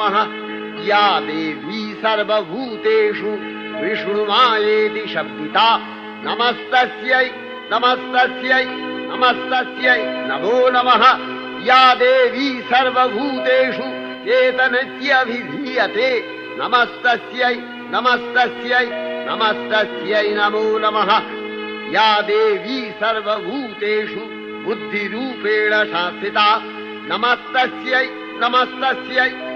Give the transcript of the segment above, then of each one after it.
नमः। या देवी सर्वभूतेषु विष्णुमायेति शब्दिता। नमस्तस्यै नमस्तस्यै नमस्तस्यै नमो नमः। या देवी सर्वभूतेषु चेतनत्यभिधीयते नमस्तस्यै नमस्तस्यै नमस्तस्यै नमो नमः। या देवी सर्वभूतेषु बुद्धिरूपेण शासिता। नमस्तस्यै नमस्तस्यै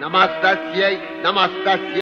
नमस्तस्यै नमस्तस्यै